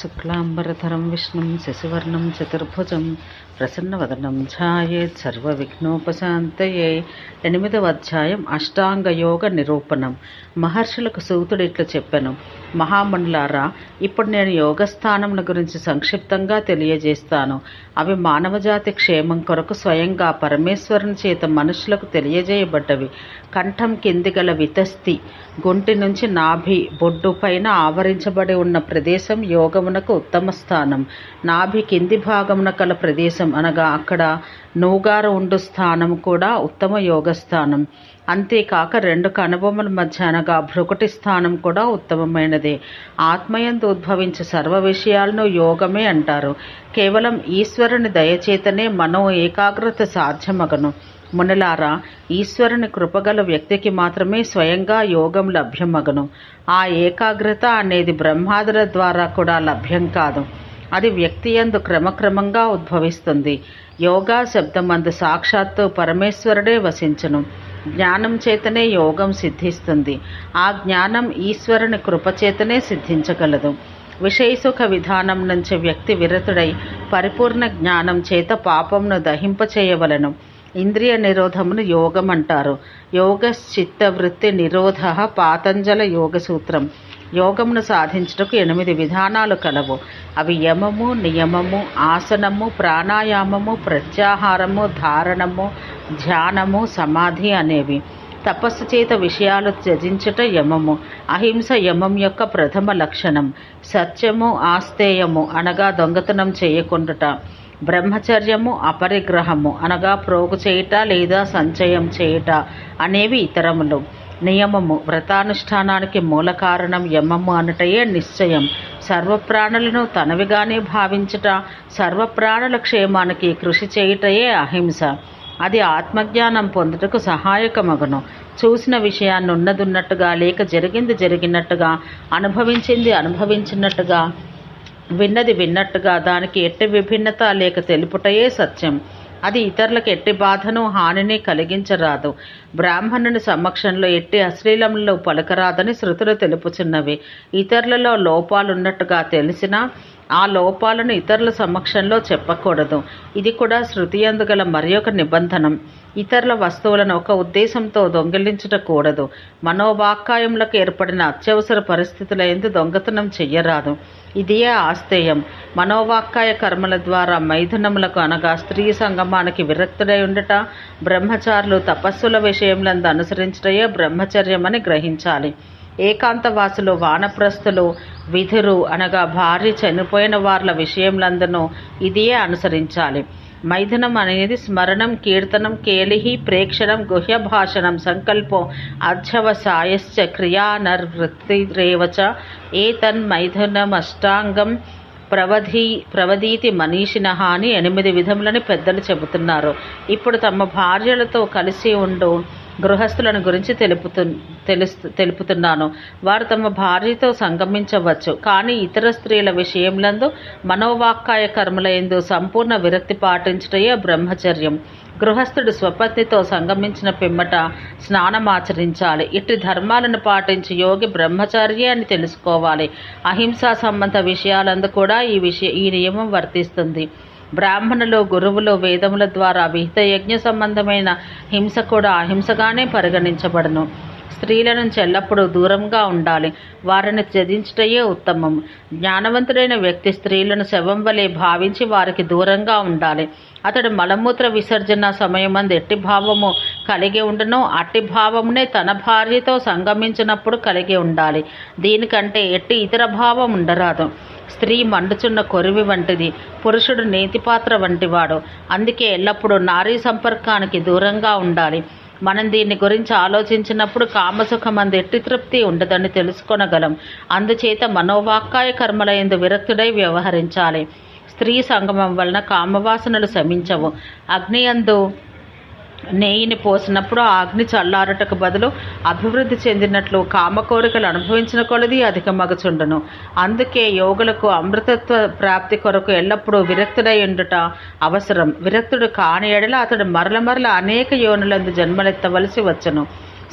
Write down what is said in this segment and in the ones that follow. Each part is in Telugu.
शुक्लाम्बरधरं विष्णुं शशिवर्णं चतुर्भुजम् ప్రసన్నవదనం ఛాయేత్ సర్వవిఘ్నోపశాంతయే ఎనిమిదవ అధ్యాయం అష్టాంగ యోగ నిరూపణం మహర్షులకు సూతుడు ఇట్లు చెప్పాను। మహామణులారా ఇప్పుడు నేను యోగస్థానముల గురించి సంక్షిప్తంగా తెలియజేస్తాను। అవి మానవజాతి క్షేమం కొరకు స్వయంగా పరమేశ్వరుని చేత మనుషులకు తెలియజేయబడ్డవి। కంఠం కింది గల వితస్తి గుంటి నుంచి నాభి బొడ్డు పైన ఆవరించబడి ఉన్న ప్రదేశం యోగమునకు ఉత్తమ స్థానం। నాభి కింది భాగమున కల ప్రదేశం అనగా అక్కడ నూగారు ఉండు స్థానం కూడా ఉత్తమ యోగ స్థానం. అంతేకాక రెండు కనుబొమ్మల మధ్య అనగా భృకుటి స్థానం కూడా ఉత్తమమైనదే. ఆత్మయందు ఉద్భవించే సర్వ విషయాలను యోగమే అంటారు. కేవలం ఈశ్వరుని దయచేతనే మనో ఏకాగ్రత సాధ్యమగను. మునలారా ఈశ్వరుని కృపగల వ్యక్తికి మాత్రమే స్వయంగా యోగం లభ్యమగను. ఆ ఏకాగ్రత అనేది బ్రహ్మాదుల ద్వారా కూడా లభ్యం కాదు. అది వ్యక్తి యందు క్రమక్రమంగా ఉద్భవిస్తుంది. యోగా శబ్దమందు సాక్షాత్తు పరమేశ్వరుడే వసించను. జ్ఞానం చేతనే యోగం సిద్ధిస్తుంది. ఆ జ్ఞానం ఈశ్వరుని కృపచేతనే సిద్ధించగలదు. విషయసుఖ విధానం నుంచి వ్యక్తి విరతుడై పరిపూర్ణ జ్ఞానం చేత పాపంను దహింపచేయవలను. ఇంద్రియ నిరోధమును యోగం అంటారు యోగ చిత్తవృత్తి నిరోధ పాతంజల యోగ సూత్రం యోగమును సాధించుటకు ఎనిమిది విధానాలు కలవు. అవి యమము నియమము ఆసనము ప్రాణాయామము ప్రత్యాహారము ధారణము ధ్యానము సమాధి అనేవి. తపస్సు చేత విషయాలు త్యజించుట యమము. అహింస యమం యొక్క ప్రథమ లక్షణం. సత్యము ఆస్తేయము అనగా దొంగతనం చేయకుండుట. బ్రహ్మచర్యము అపరిగ్రహము అనగా ప్రోగు చేయుట లేదా సంచయం చేయుట అనేవి ఇతరములు. నియమము. వ్రతానుష్ఠానానికి మూల కారణం యమము అనటయే నిశ్చయం. సర్వప్రాణులను తనవిగానే భావించుట సర్వప్రాణుల క్షేమానికి కృషి చేయుటయే అహింస. అది ఆత్మజ్ఞానం పొందుటకు సహాయకమగును. చూసిన విషయాన్ని ఉన్నదున్నట్టుగా లేక జరిగింది జరిగినట్టుగా అనుభవించింది అనుభవించినట్టుగా విన్నది విన్నట్టుగా దానికి ఎట్టి విభిన్నత లేక తెలుపుటయే సత్యం. అది ఇతరులకు ఎట్టి బాధను హానిని కలిగించరాదు. బ్రాహ్మణుని సమక్షంలో ఎట్టి అశ్లీలంలో పలకరాదని శృతులు తెలుపుచున్నవి. ఇతరులలో లోపాలున్నట్టుగా తెలిసినా ఆ లోపాలను ఇతరుల సమక్షంలో చెప్పకూడదు. ఇది కూడా శృతి గల మరి ఒక నిబంధనం. ఇతరుల వస్తువులను ఒక ఉద్దేశంతో దొంగిలించటకూడదు. మనోవాక్కాయములకు ఏర్పడిన అత్యవసర పరిస్థితుల ఎందు దొంగతనం చెయ్యరాదు. ఇదియే ఆస్తేయం మనోవాక్కాయ కర్మల ద్వారా మైథునములకు అనగా స్త్రీ సంగమానికి విరక్తుడై ఉండట బ్రహ్మచారులు తపస్సుల విషయంలందు అనుసరించటయే బ్రహ్మచర్యమని గ్రహించాలి. ఏకాంతవాసులు వానప్రస్థులు విధురు అనగా భార్య చనిపోయిన వార్ల విషయంలందును ఇదియే అనుసరించాలి. మైథునం అనేది స్మరణం కీర్తనం కేలిహి ప్రేక్షణం గుహ్య భాషణం సంకల్పం అధ్యవసాయశ్చ క్రియానర్వృత్తిరేవచ ఏ తన్మైథునం ప్రవధి ప్రవదీతి మనీషిన అని ఎనిమిది విధములని పెద్దలు చెబుతున్నారు. ఇప్పుడు తమ భార్యలతో కలిసి ఉండు. గృహస్థులను గురించి తెలుపుతు తెలుస్తు తెలుపుతున్నాను. వారు తమ భార్యతో సంగమించవచ్చు కానీ ఇతర స్త్రీల విషయంలందు మనోవాక్కాయ కర్మల ఎందు సంపూర్ణ విరక్తి పాటించటయే బ్రహ్మచర్యం. గృహస్థుడు స్వపత్నితో సంగమించిన పిమ్మట స్నానమాచరించాలి. ఇట్టి ధర్మాలను పాటించి యోగి బ్రహ్మచర్య అని తెలుసుకోవాలి. అహింసా సంబంధ విషయాలందు కూడా ఈ విషయ ఈ నియమం వర్తిస్తుంది. బ్రాహ్మణులు గురువులు వేదముల ద్వారా విహిత యజ్ఞ సంబంధమైన హింస కూడా అహింసగానే పరిగణించబడను. స్త్రీల నుంచి ఎల్లప్పుడూ దూరంగా ఉండాలి. వారిని త్యజించటయే ఉత్తమం. జ్ఞానవంతుడైన వ్యక్తి స్త్రీలను శవం వలె భావించి వారికి దూరంగా ఉండాలి. అతడు మలమూత్ర విసర్జన సమయమందు ఎట్టి భావము కలిగి ఉండను. అట్టి భావమునే తన భార్యతో సంగమించినప్పుడు కలిగి ఉండాలి. దీనికంటే ఎట్టి ఇతర భావం ఉండరాదు. స్త్రీ మండుచున్న కొరివి వంటిది పురుషుడు నీతిపాత్ర వంటివాడు. అందుకే ఎల్లప్పుడూ నారీ సంపర్కానికి దూరంగా ఉండాలి. మనం దీని గురించి ఆలోచించినప్పుడు కామసుఖం అంది ఎట్టి తృప్తి ఉండదని తెలుసుకొనగలం. అందుచేత మనోవాక్కాయ కర్మలయందు విరక్తుడై వ్యవహరించాలి. స్త్రీ సంగమం వలన కామవాసనలు శమించవు. అగ్నియందు నెయ్యిని పోసినప్పుడు ఆ అగ్ని చల్లారటకు బదులు అభివృద్ధి చెందినట్లు కామ కోరికలు అనుభవించిన కొలది అధిక మగచుండును. అందుకే యోగులకు అమృతత్వ ప్రాప్తి కొరకు ఎల్లప్పుడూ విరక్తుడై ఉండుట అవసరం. విరక్తుడు కాని ఎడల అతడు మరల మరల అనేక యోనులందు జన్మలెత్తవలసి వచ్చును.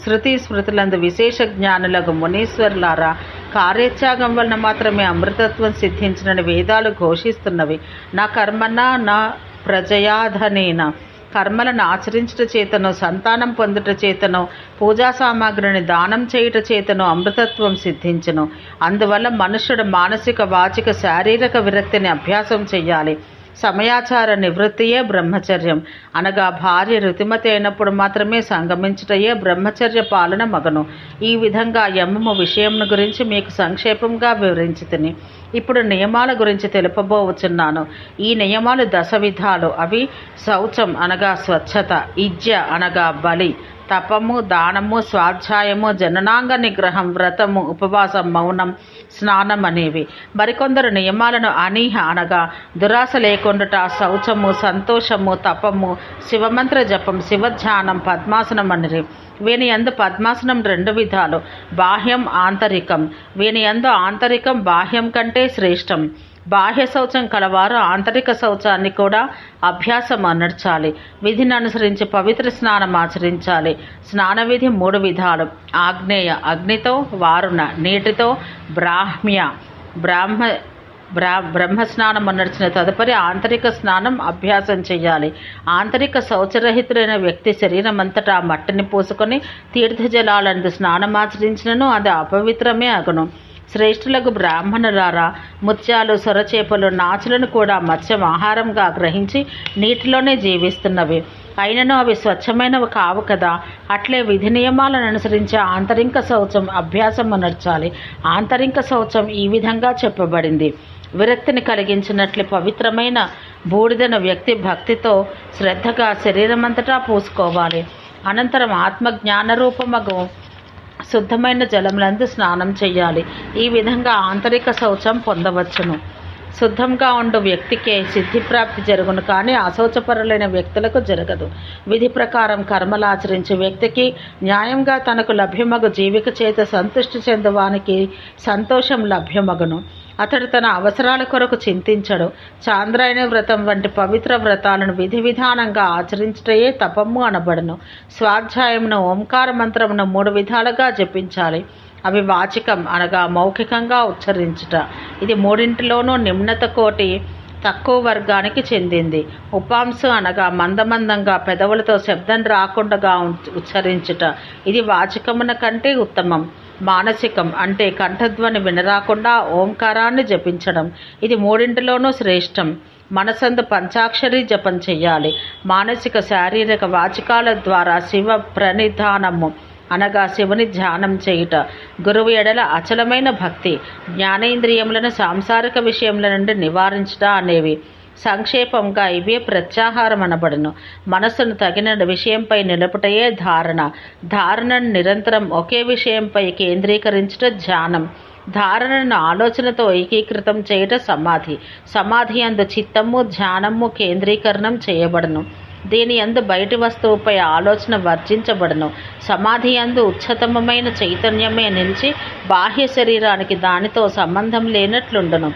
శృతి స్మృతులందు విశేష జ్ఞానులకు మునీశ్వరులారా కార్యత్యాగం వలన మాత్రమే అమృతత్వం సిద్ధించినని వేదాలు ఘోషిస్తున్నవి. నా కర్మన నా ప్రజయాధనేనా. కర్మలను ఆచరించుట చేతను సంతానం పొందుట చేతను పూజా సామాగ్రిని దానం చేయుట చేతను అమృతత్వం సిద్ధించను. అందువల్ల మనుషుడు మానసిక వాచిక శారీరక విరక్తిని అభ్యాసం చేయాలి సమయాచార నివృత్తియే బ్రహ్మచర్యం. అనగా భార్య రుతిమతి అయినప్పుడు మాత్రమే సంగమించుటయే బ్రహ్మచర్య పాలన మగను. ఈ విధంగా యమము విషయంను గురించి మీకు సంక్షేపంగా వివరించి తిని ఇప్పుడు నియమాల గురించి తెలుపబోవచ్చున్నాను. ఈ నియమాలు దశ విధాలు. అవి శౌచం అనగా స్వచ్ఛత ఇజ్య అనగా బలి తపము దానము స్వాధ్యాయము జననాంగ నిగ్రహం వ్రతము ఉపవాసం మౌనం స్నానం అనేవి. మరికొందరు నియమాలను అనీహ అనగా దురాశ లేకుండుట శౌచము సంతోషము తపము శివమంత్ర జపం శివధ్యానం పద్మాసనం అనేవి వీని యందు పద్మాసనం రెండు విధాలు బాహ్యం ఆంతరికం. వీని యందు ఆంతరికం బాహ్యం కంటే శ్రేష్టం. బాహ్య శౌచం కలవారు ఆంతరిక శౌచాన్ని కూడా అభ్యాసం అనర్చాలి విధిని అనుసరించి పవిత్ర స్నానం ఆచరించాలి. స్నాన విధి మూడు విధాలు. ఆగ్నేయ అగ్నితో వారుణ నీటితో బ్రాహ్మ్య బ్రాహ్మ బ్రా బ్రహ్మస్నానం అనర్చిన తదుపరి ఆంతరిక స్నానం అభ్యాసం చేయాలి. ఆంతరిక శౌచరహితులైన వ్యక్తి శరీరం అంతటా మట్టిని పూసుకొని తీర్థజలాలందు స్నానమాచరించినను అది అపవిత్రమే అగును. శ్రేష్ఠులకు బ్రాహ్మణురారా. ముత్యాలు సొరచేపలు నాచులను కూడా మత్స్యం ఆహారంగా గ్రహించి నీటిలోనే జీవిస్తున్నవి. అయినను అవి స్వచ్ఛమైనవి కావు కదా. అట్లే విధి నియమాలను అనుసరించి ఆంతరిక శౌచం అభ్యాసం నడచాలి. ఆంతరిక శౌచం ఈ విధంగా చెప్పబడింది. విరక్తిని కలిగించినట్లు పవిత్రమైన బూడిదను వ్యక్తి భక్తితో శ్రద్ధగా శరీరమంతటా పూసుకోవాలి. అనంతరం ఆత్మజ్ఞాన రూపమగు శుద్ధమైన జలములందు స్నానం చేయాలి ఈ విధంగా ఆంతరిక శౌచం పొందవచ్చును. శుద్ధంగా ఉండు వ్యక్తికే సిద్ధిప్రాప్తి జరుగును కానీ అశౌచపరులైన వ్యక్తులకు జరగదు. విధి ప్రకారం కర్మలు ఆచరించే వ్యక్తికి న్యాయంగా తనకు లభ్యమగు జీవిక చేత సంతృష్టి చెందువానికి సంతోషం లభ్యమగును. అతడు తన అవసరాల కొరకు చింతించడు. చాంద్రాయణ వ్రతం వంటి పవిత్ర వ్రతాలను విధి విధానంగా ఆచరించటయే తపము అనబడును. స్వాధ్యాయమును ఓంకార మంత్రమును మూడు విధాలుగా జపించాలి. అవి వాచికం అనగా మౌఖికంగా ఉచ్చరించుట. ఇది మూడింటిలోనూ నిమ్నత కోటి తక్కువ వర్గానికి చెందింది. ఉపాంశం అనగా మందమందంగా పెదవులతో శబ్దం రాకుండా ఉచ్చరించుట. ఇది వాచికమున కంటే ఉత్తమం. మానసికం అంటే కంఠధ్వని వినరాకుండా ఓంకారాన్ని జపించడం. ఇది మూడింటిలోనూ శ్రేష్టం. మనసందు పంచాక్షరి జపం చెయ్యాలి. మానసిక శారీరక వాచికాల ద్వారా శివ ప్రణిధానము. అనగా శివుని ధ్యానం చేయుట. గురువు ఎడల అచలమైన భక్తి జ్ఞానేంద్రియములను సాంసారిక విషయముల నుండి నివారించుట అనేవి. సంక్షేపంగా ఇవే ప్రత్యాహారం అనబడును మనస్సును తగిన విషయంపై నిలుపుటయే ధారణ. ధారణను నిరంతరం ఒకే విషయంపై కేంద్రీకరించుట ధ్యానం. ధారణను ఆలోచనతో ఏకీకృతం చేయుట సమాధి. సమాధి అందు చిత్తము ధ్యానము కేంద్రీకరణం చేయబడును. దీని అందు బయటి వస్తువుపై ఆలోచన వర్జించబడును. సమాధి అందు ఉచ్చతమమైన చైతన్యమే నిలిచి బాహ్య శరీరానికి దానితో సంబంధం లేనట్లుండును.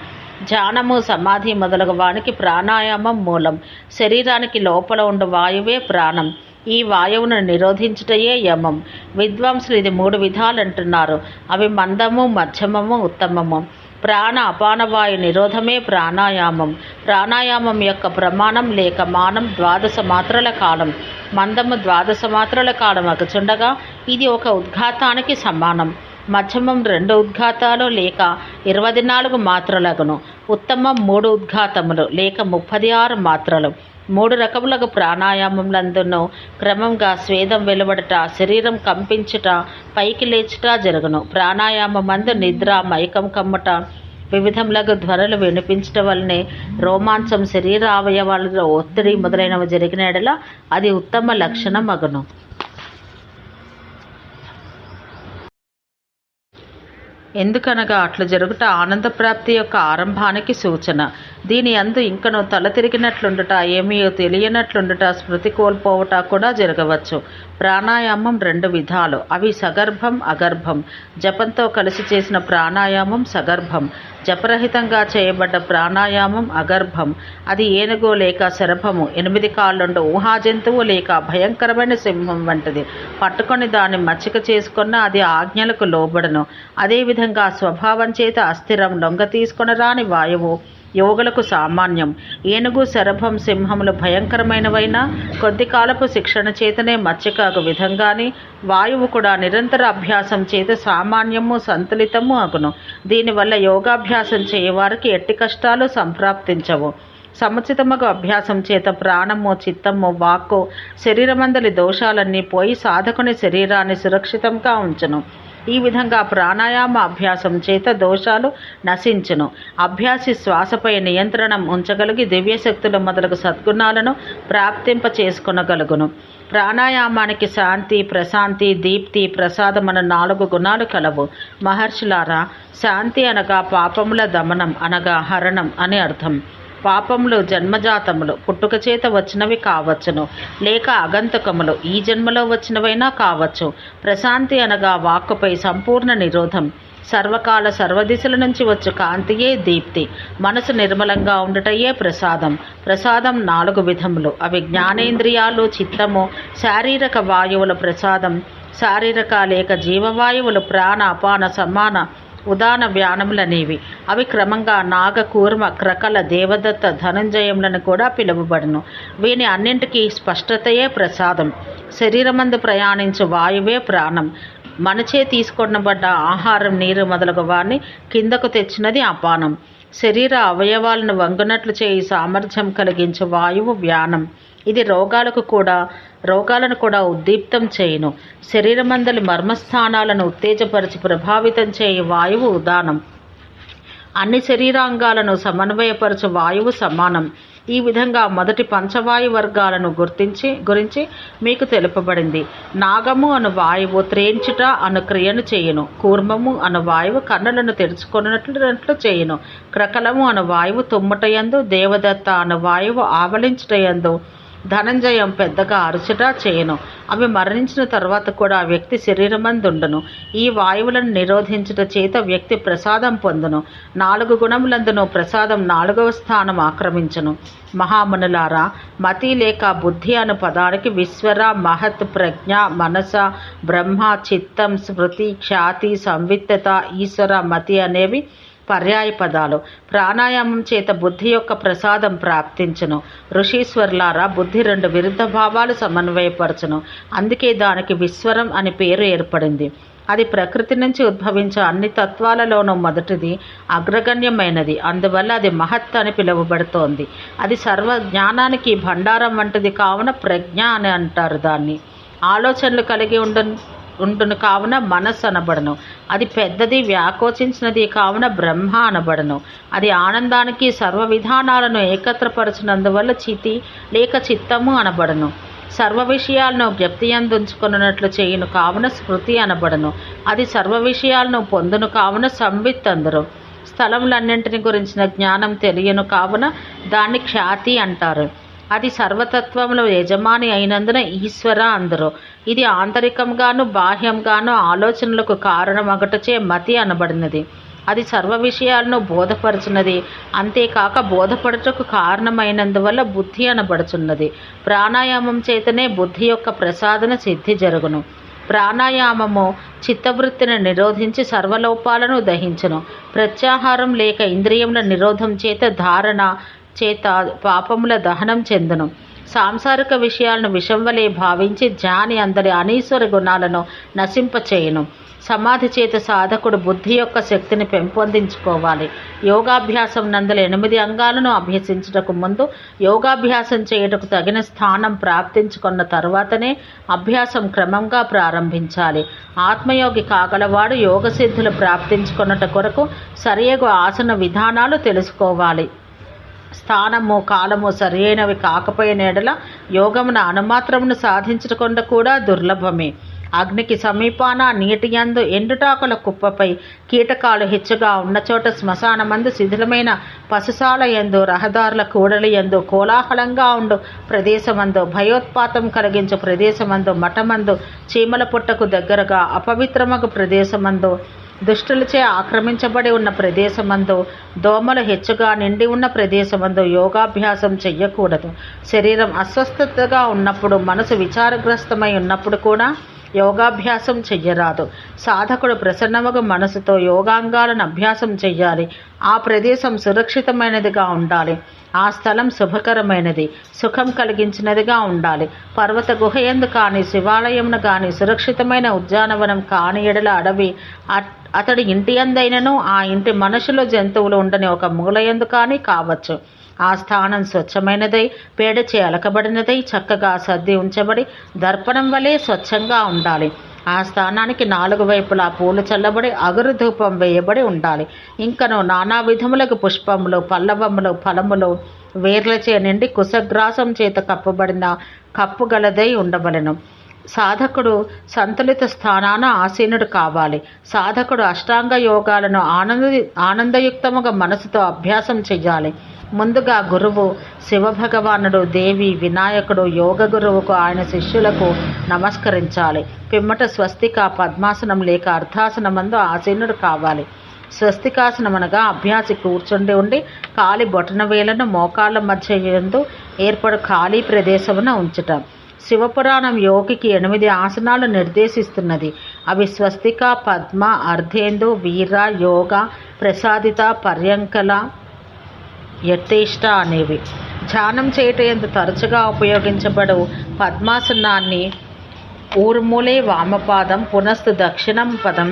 ధ్యానము సమాధి మొదలగు వానికి ప్రాణాయామం మూలం. శరీరానికి లోపల ఉండు వాయువే ప్రాణం. ఈ వాయువును నిరోధించుటయే యమం. విద్వాంసులు ఇది మూడు విధాలు అంటున్నారు అవి మందము మధ్యమము ఉత్తమము. ప్రాణ అపానవాయు నిరోధమే ప్రాణాయామం. ప్రాణాయామం యొక్క ప్రమాణం లేక మానం ద్వాదశ మాత్రల కాలం. మందము ద్వాదశ మాత్రల కాలం అగచుండగా ఇది ఒక ఉద్ఘాతానికి సమానం. మధ్యమం రెండు ఉద్ఘాతాలు లేక ఇరవై నాలుగు మాత్రలగును. ఉత్తమం మూడు ఉద్ఘాతములు లేక ముప్పది ఆరు మాత్రలు. మూడు రకములకు ప్రాణాయామములందును క్రమంగా స్వేదం వెలువడట శరీరం కంపించుట పైకి లేచుట జరుగును. ప్రాణాయామమందు నిద్ర మైకం కమ్ముట వివిధములకు ధ్వనులు వినిపించటం వల్లనే రోమాంచం శరీర అవయవాలలో ఒత్తిడి మొదలైనవి జరిగిన ఎడల అది ఉత్తమ లక్షణం అగును ఎందుకనగా అట్లు జరుగుట ఆనందప్రాప్తి యొక్క ఆరంభానికి సూచన. దీని అందు ఇంకను తల తిరిగినట్లుండుట ఏమీ తెలియనట్లుండుట స్మృతి కోల్పోవట కూడా జరగవచ్చు. ప్రాణాయామం రెండు విధాలు అవి సగర్భం అగర్భం. జపంతో కలిసి చేసిన ప్రాణాయామం సగర్భం. జపరహితంగా చేయబడ్డ ప్రాణాయామం అగర్భం. అది ఏనుగు లేక శరభము. ఎనిమిది కాళ్ళుండ ఊహా జంతువు లేక భయంకరమైన సింహం వంటిది. పట్టుకొని దాన్ని మచ్చిక చేసుకున్న అది ఆజ్ఞలకు లోబడను. అదేవిధంగా స్వభావం చేత అస్థిరం లొంగ తీసుకొని రాని వాయువు. యోగులకు సామాన్యం. ఏనుగు శరభం సింహములు భయంకరమైనవైనా కొద్ది కాలపు శిక్షణ చేతనే మత్స్యకాగు విధంగానే వాయువు కూడా నిరంతర అభ్యాసం చేత సామాన్యము సంతులితము అగును. దీనివల్ల యోగాభ్యాసం చేయవారికి ఎట్టి కష్టాలు సంప్రాప్తించవు. సముచితముగా అభ్యాసం చేత ప్రాణము చిత్తము వాక్కు శరీరమందలి దోషాలన్నీ పోయి సాధకుని శరీరాన్ని సురక్షితంగా ఉంచను. ఈ విధంగా ప్రాణాయామ అభ్యాసం చేత దోషాలు నశించును. అభ్యాసి శ్వాసపై నియంత్రణ ఉంచగలిగి దివ్యశక్తులు మొదలగు సద్గుణాలను ప్రాప్తింప చేసుకునగలుగును. ప్రాణాయామానికి శాంతి ప్రశాంతి దీప్తి ప్రసాదం నాలుగు గుణాలు కలవు. మహర్షులారా శాంతి అనగా పాపముల దమనం అనగా హరణం అని అర్థం. పాపములు జన్మజాతములు పుట్టుక చేత వచ్చినవి కావచ్చును. లేక అగంతకములు ఈ జన్మలో వచ్చినవైనా కావచ్చు. ప్రశాంతి అనగా వాక్కుపై సంపూర్ణ నిరోధం. సర్వకాల సర్వదిశల నుంచి వచ్చు కాంతియే దీప్తి. మనసు నిర్మలంగా ఉండటయే ప్రసాదం. ప్రసాదం నాలుగు విధములు. అవి జ్ఞానేంద్రియాలు చిత్తము శారీరక వాయువుల ప్రసాదం. శారీరక లేక జీవవాయువులు ప్రాణ అపాన సమాన ఉదాన వ్యానములనేవి. అవి క్రమంగా నాగ కూర్మ క్రకల దేవదత్త ధనంజయములను కూడా పిలువబడును. వీని అన్నింటికీ స్పష్టతయే ప్రసాదం. శరీరమందు ప్రయాణించు వాయువే ప్రాణం. మనచే తీసుకొనబడ్డ ఆహారం నీరు మొదలగు వారిని కిందకు తెచ్చినది అపానం. శరీర అవయవాలను వంగునట్లు చేయి సామర్థ్యం కలిగించే వాయువు వ్యానం. ఇది రోగాలకు కూడా రోగాలను కూడా ఉద్దీప్తం చేయును. శరీరమందలి మర్మస్థానాలను ఉత్తేజపరిచి ప్రభావితం చేయు వాయువు ఉదానం. అన్ని శరీరాంగాలను సమన్వయపరచు వాయువు సమానం. ఈ విధంగా మొదటి పంచవాయు వర్గాలను గుర్తించి గురించి మీకు తెలుపబడింది. నాగము అను వాయువు త్రేంచుట అను క్రియను చేయును. కూర్మము అను వాయువు కన్నులను తెరుచుకున్నట్లు చేయును. క్రకలము అను వాయువు తుమ్మటయందు దేవదత్త అను వాయువు ఆవలించుటయందు ధనంజయం పెద్దగా అరుచుట చేయను. అవి మరణించిన తర్వాత కూడా ఆ వ్యక్తి శరీరమందుండను. ఈ వాయువులను నిరోధించుట చేత వ్యక్తి ప్రసాదం పొందును. నాలుగు గుణములందును ప్రసాదం నాలుగవ స్థానం ఆక్రమించును. మహామునులారా మతి లేక బుద్ధి అను పదానికి విశ్వర మహత్ ప్రజ్ఞ మనస బ్రహ్మ చిత్తం స్మృతి ఖ్యాతి సంవిత్తత ఈశ్వర మతి అనేవి పర్యాయ పదాలు. ప్రాణాయామం చేత బుద్ధి యొక్క ప్రసాదం ప్రాప్తించును. ఋషీశ్వర్లారా బుద్ధి రెండు విరుద్ధ భావాలు సమన్వయపరచును. అందుకే దానికి విశ్వరం అని పేరు ఏర్పడింది. అది ప్రకృతి నుంచి ఉద్భవించే అన్ని తత్వాలలోనూ మొదటిది అగ్రగణ్యమైనది. అందువల్ల అది మహత్ అని పిలువబడుతోంది. అది సర్వ జ్ఞానానికి భండారం వంటిది కావున ప్రజ్ఞ అని అంటారు దాన్ని. ఆలోచనలు కలిగి ఉండ ఉండును కావున మనస్సు అనబడను. అది పెద్దది వ్యాకోచించినది. కావున బ్రహ్మ అనబడను. అది ఆనందానికి సర్వ విధానాలను ఏకత్రపరచినందువల్ల చితి లేక చిత్తము అనబడను. సర్వ విషయాలను జ్ఞప్తియందుంచుకున్నట్లు చేయును. కావున స్మృతి అనబడను. అది సర్వ విషయాలను పొందును. కావున సంవిత్ అందరు. స్థలములన్నింటిని గురించిన జ్ఞానం తెలియను. కావున దాన్ని ఖ్యాతి అంటారు. అది సర్వతత్వంలో యజమాని అయినందున ఈశ్వర అందరు. ఇది ఆంతరికంగాను బాహ్యంగాను ఆలోచనలకు కారణమగటచే మతి అనబడినది. అది సర్వ విషయాలను బోధపరచున్నది. అంతేకాక బోధపడుటకు కారణమైనందువల్ల బుద్ధి అనబడుచున్నది. ప్రాణాయామం చేతనే బుద్ధి యొక్క ప్రసాదన సిద్ధి జరుగును. ప్రాణాయామము చిత్తవృత్తిని నిరోధించి సర్వలోపాలను దహించును. ప్రత్యాహారం లేక ఇంద్రియముల నిరోధం చేత ధారణ చేత పాపముల దహనం చెందును. సాంసారిక విషయాలను విషం వలె భావించి ధ్యాని అందరి అనీశ్వర గుణాలను నశింపచేయను. సమాధి చేత సాధకుడు బుద్ధి యొక్క శక్తిని పెంపొందించుకోవాలి. యోగాభ్యాసం నందల ఎనిమిది అంగాలను అభ్యసించుటకు ముందు యోగాభ్యాసం చేయుటకు తగిన స్థానం ప్రాప్తించుకున్న తర్వాతనే అభ్యాసం క్రమంగా ప్రారంభించాలి. ఆత్మయోగి కాగలవాడు యోగ సిద్ధులు ప్రాప్తించుకున్నట కొరకు సరియగు ఆసన విధానాలు తెలుసుకోవాలి. స్థానము కాలము సరైనవి కాకపోయిన ఎడల యోగమున అనుమాత్రమును సాధించకుండా కూడా దుర్లభమే. అగ్నికి సమీపాన నీటి యందు ఎండుటాకుల కుప్పపై కీటకాలు హెచ్చుగా ఉన్న చోట శ్మశానమందు శిథిలమైన పశుశాల యందు రహదారుల కూడలి యందు కోలాహలంగా ఉండు ప్రదేశమందు భయోత్పాతం కలిగించు ప్రదేశమందు మఠమందు చీమల పుట్టకు దగ్గరగా అపవిత్రమగు ప్రదేశమందు దుష్టులచే ఆక్రమించబడి ఉన్న ప్రదేశమందు దోమలు హెచ్చుగా నిండి ఉన్న ప్రదేశమందు యోగాభ్యాసం చెయ్యకూడదు. శరీరం అస్వస్థతగా ఉన్నప్పుడు మనసు విచారగ్రస్తమై ఉన్నప్పుడు కూడా యోగాభ్యాసం చెయ్యరాదు. సాధకుడు ప్రసన్నమగు మనసుతో యోగాంగాలను అభ్యాసం చెయ్యాలి. ఆ ప్రదేశం సురక్షితమైనదిగా ఉండాలి. ఆ స్థలం శుభకరమైనది. సుఖం కలిగించినదిగా ఉండాలి. పర్వత గుహయందు కానీ శివాలయంను కానీ సురక్షితమైన ఉద్యానవనం కాని ఎడల అడవి అతడి ఇంటి అందైనను ఆ ఇంటి మనుషులు జంతువులు ఉండని ఒక మూలయందు కానీ కావచ్చు. ఆ స్థానం స్వచ్ఛమైనదై పేడచే అలకబడినదై చక్కగా సర్ది ఉంచబడి దర్పణం వలె స్వచ్ఛంగా ఉండాలి. ఆ స్థానానికి నాలుగు వైపులా పూలు చల్లబడి అగురు ధూపం వేయబడి ఉండాలి. ఇంకను నానా విధములకు పుష్పములు పల్లవములు ఫలములు వేర్లచే నిండి కుశగ్రాసం చేత కప్పబడిన కప్పు గలదై ఉండవలెను. సాధకుడు సంతులిత స్థానాన ఆసీనుడు కావాలి. సాధకుడు అష్టాంగ యోగాలను ఆనంద ఆనందయుక్తముగా మనసుతో అభ్యాసం చేయాలి. ముందుగా గురువు శివభగవానుడు దేవి వినాయకుడు యోగ గురువుకు ఆయన శిష్యులకు నమస్కరించాలి. పిమ్మట స్వస్తిక పద్మాసనం లేక అర్ధాసనమందు ఆసీనుడు కావాలి. స్వస్తికాసనం అనగా అభ్యాసి కూర్చుండి ఉండి కాలి బొటన వేలను మోకాళ్ళ మధ్య యందు ఏర్పడు ఖాళీ ప్రదేశమున ఉంచటం. శివపురాణం యోగికి ఎనిమిది ఆసనాలు నిర్దేశిస్తున్నది. అవి స్వస్తిక పద్మ అర్ధేందు వీర యోగ ప్రసాదిత పర్యంకల యథేష్ట అనేవి. ధ్యానం చేయటం ఎంత తరచుగా ఉపయోగించబడు పద్మాసనాన్ని ఊర్మూలే వామపాదం పునస్తు దక్షిణం పదం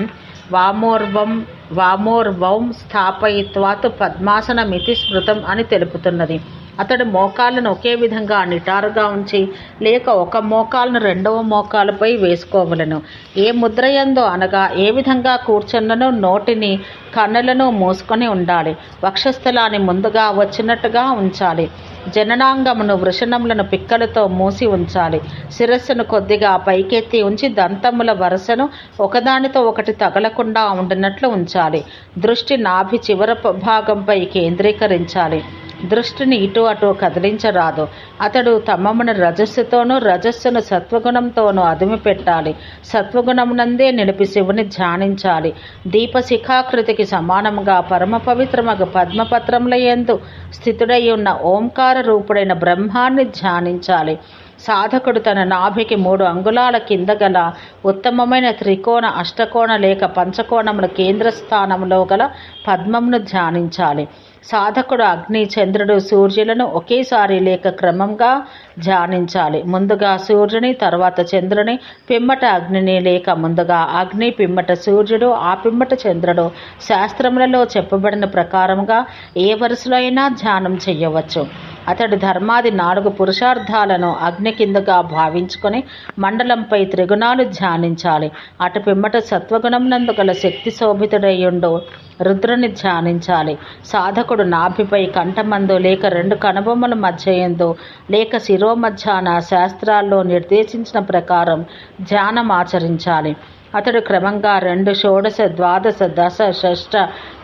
వామోర్వం వామోర్వం స్థాపయిత్వాత్ పద్మాసనమితి స్మృతం అని తెలుపుతున్నది. అతడు మోకాళ్ళను ఒకే విధంగా నిటారుగా ఉంచి లేక ఒక మోకాలను రెండవ మోకాలపై వేసుకోవలను. ఏ ముద్రయందో అనగా ఏ విధంగా కూర్చున్నను నోటిని కన్నులను మూసుకొని ఉండాలి. వక్షస్థలాన్ని ముందుగా వచ్చినట్టుగా ఉంచాలి. జననాంగమును వృషణములను పిక్కలతో మూసి ఉంచాలి. శిరస్సును కొద్దిగా పైకెత్తి ఉంచి దంతముల వరుసను ఒకదానితో ఒకటి తగలకుండా ఉండినట్లు ఉంచాలి. దృష్టి నాభి చివర భాగంపై కేంద్రీకరించాలి. దృష్టిని ఇటు అటు కదిలించరాదు. అతడు తమమును రజస్సుతోనూ రజస్సును సత్వగుణంతోనూ అదిమి పెట్టాలి సత్వగుణమునందే నిలిపి శివుని ధ్యానించాలి. దీపశిఖాకృతికి సమానముగా పరమ పవిత్రమగు పద్మపత్రముల యందు స్థితుడై ఉన్న ఓంకార రూపుడైన బ్రహ్మాన్ని ధ్యానించాలి. సాధకుడు తన నాభికి మూడు అంగుళాల కింద గల ఉత్తమమైన త్రికోణ అష్టకోణ లేక పంచకోణముల కేంద్ర స్థానంలో గల పద్మంను ధ్యానించాలి. సాధకుడు అగ్ని చంద్రుడు సూర్యులను ఒకేసారి లేక క్రమంగా ధ్యానించాలి ముందుగా సూర్యుని తర్వాత చంద్రుని పిమ్మట అగ్నిని లేక ముందుగా అగ్ని పిమ్మట సూర్యుడు ఆ పిమ్మట చంద్రుడు. శాస్త్రములలో చెప్పబడిన ప్రకారంగా ఏ వరుసలో అయినా ధ్యానం చెయ్యవచ్చు. అతడు ధర్మాది నాలుగు పురుషార్థాలను అగ్ని కిందగా భావించుకొని మండలంపై త్రిగుణాలు ధ్యానించాలి. అటు పిమ్మట సత్వగుణంనందు గల శక్తి శోభితుడయ్యుండు రుద్రుని ధ్యానించాలి. సాధకుడు నాభిపై కంఠమందు లేక రెండు కనుబొమ్మల మధ్య ఎందు లేక శిరోమధ్యాన శాస్త్రాల్లో నిర్దేశించిన ప్రకారం ధ్యానం ఆచరించాలి. అతడు క్రమంగా రెండు షోడశ ద్వాదశ దశ షష్ట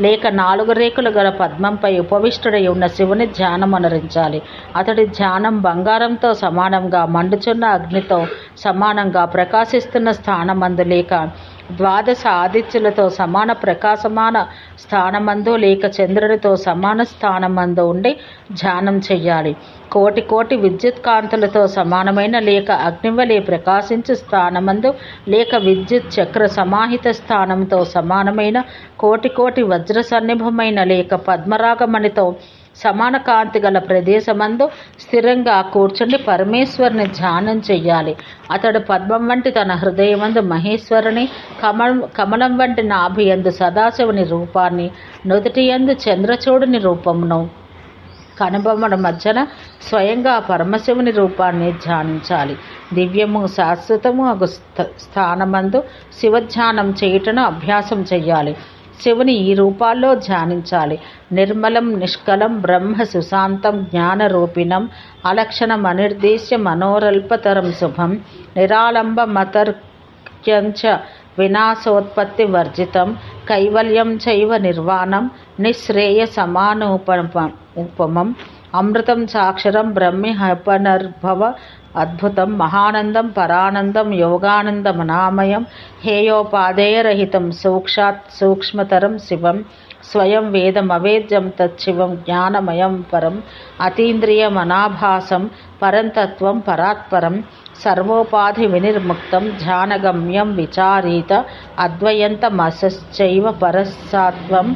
లేక నాలుగు రేకులు గల పద్మంపై ఉపవిష్టుడై ఉన్న శివుని ధ్యానం అనరించాలి. అతడి ధ్యానం బంగారంతో సమానంగా మండుచున్న అగ్నితో సమానంగా ప్రకాశిస్తున్న స్థానమందు లేక ద్వాదశ ఆదిత్యులతో సమాన ప్రకాశమాన స్థానమందు లేక చంద్రుడితో సమాన స్థానమందు ఉండి ధ్యానం చెయ్యాలి. కోటి కోటి విద్యుత్ కాంతులతో సమానమైన లేక అగ్నివలే ప్రకాశించు స్థానమందు లేక విద్యుత్ చక్ర సమాహిత స్థానంతో సమానమైన కోటి కోటి వజ్ర సన్నిభమైన లేక పద్మరాగమణితో సమాన కాంతి గల ప్రదేశమందు స్థిరంగా కూర్చుండి పరమేశ్వరుని ధ్యానం చెయ్యాలి. అతడు పద్మం వంటి తన హృదయమందు మహేశ్వరుని కమలం కమలం వంటి నాభియందు సదాశివుని రూపాన్ని నుదుటి యందు చంద్రచూడుని రూపమును. కనుబొమ్మల మధ్యన స్వయంగా పరమశివుని రూపాన్ని ధ్యానించాలి. దివ్యము శాశ్వతము అగు స్థ- స్థానమందు శివధ్యానం చేయుటను అభ్యాసం చేయాలి శివుని ఈ రూపాల్లో ధ్యానించాలి. నిర్మలం నిష్కలం బ్రహ్మ సుశాంతం జ్ఞానరూపిణం అలక్షణం అనిర్దేశ్య మనోరల్పతరం శుభం నిరాళంబ మతర్ వినాశోత్పత్తి వర్జితం కైవల్యం చైవ నిర్వాణం నిశ్రేయ సమానోపమ ఉపమం అమృతం సాక్షరం బ్రహ్మి హపనర్భవ అద్భుతం మహానందం పరానందం యోగానందమనామయం హేయోపాదేయరహితం సూక్షాత్ సూక్ష్మతరం శివం స్వయం వేదమవేద్యం తచ్చివం జ్ఞానమయం పరం అతీంద్రియమనాభాసం పరంతత్వం పరాత్పరం సర్వోపాధి వినిర్ముక్తం ధ్యానగమ్యం విచారీత అద్వయంతమసశ్చైవ పరస్సాత్వం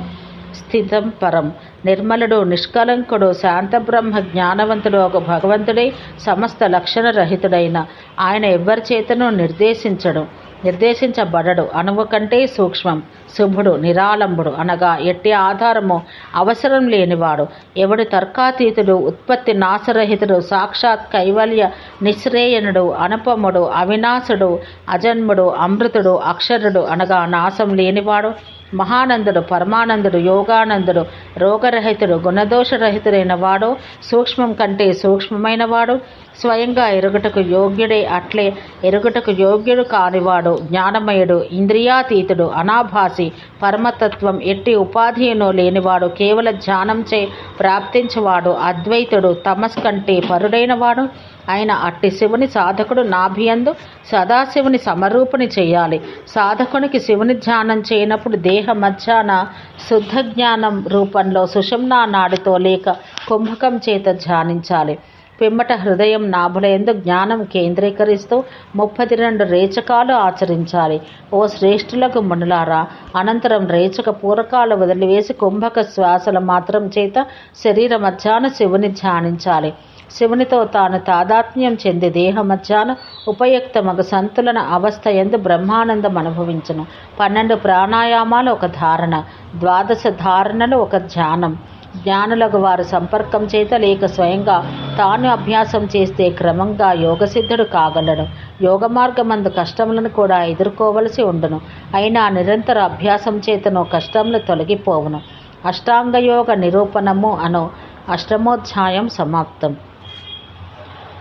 స్థితం పరం. నిర్మలుడు నిష్కలంకుడు శాంతబ్రహ్మ జ్ఞానవంతుడు ఒక భగవంతుడై సమస్త లక్షణరహితుడైన ఆయన ఎవ్వరి చేతను నిర్దేశించడు నిర్దేశించబడడు. అణువు కంటే సూక్ష్మం శుభుడు నిరాళంబుడు అనగా ఎట్టి ఆధారము అవసరం లేనివాడు. ఎవడు తర్కాతీతుడు ఉత్పత్తి నాశరహితుడు సాక్షాత్ కైవల్య నిశ్రేయనుడు అనుపముడు అవినాశుడు అజన్ముడు అమృతుడు అక్షరుడు అనగా నాశం లేనివాడు. మహానందుడు పరమానందుడు యోగానందుడు రోగరహితుడు గుణదోషరహితుడైన వాడు సూక్ష్మం కంటే సూక్ష్మమైన వాడు స్వయంగా ఎరుగుటకు యోగ్యుడే అట్లే ఎరుగుటకు యోగ్యుడు కానివాడు జ్ఞానమయుడు ఇంద్రియాతీతుడు అనాభాసి పరమతత్వం ఎట్టి ఉపాధియును లేనివాడు కేవల ధ్యానంచే ప్రాప్తించేవాడు అద్వైతుడు తమస్ కంటే పరుడైనవాడు ఆయన అట్టి శివుని సాధకుడు నాభియందు సదాశివుని సమరూపుని చేయాలి. సాధకునికి శివుని ధ్యానం చేయనప్పుడు దేహ మధ్యాన శుద్ధ జ్ఞానం రూపంలో సుషుమ్నా నాడితో లేక కుంభకం చేత ధ్యానించాలి. పిమ్మట హృదయం నాభులయందు జ్ఞానం కేంద్రీకరిస్తూ ముప్పది రెండు రేచకాలు ఆచరించాలి. ఓ శ్రేష్ఠులకు మునులారా అనంతరం రేచక పూరకాలు వదిలివేసి కుంభక శ్వాసల మాత్రం చేత శరీర మధ్యాన శివుని ధ్యానించాలి. శివునితో తాను తాదాత్మ్యం చెంది దేహమధ్యాన ఉపయుక్తమగు సంతులన అవస్థ ఎందు బ్రహ్మానందం అనుభవించను. పన్నెండు ప్రాణాయామాలు ఒక ధారణ ద్వాదశ ధారణలు ఒక ధ్యానం. జ్ఞానులకు వారు సంపర్కం చేత లేక స్వయంగా తాను అభ్యాసం చేస్తే క్రమంగా యోగసిద్ధుడు కాగలడు. యోగ మార్గమందు కష్టములను కూడా ఎదుర్కోవలసి ఉండును. అయినా నిరంతర అభ్యాసం చేతను కష్టములు తొలగిపోవును. అష్టాంగయోగ నిరూపణము అను అష్టమోధ్యాయం సమాప్తం.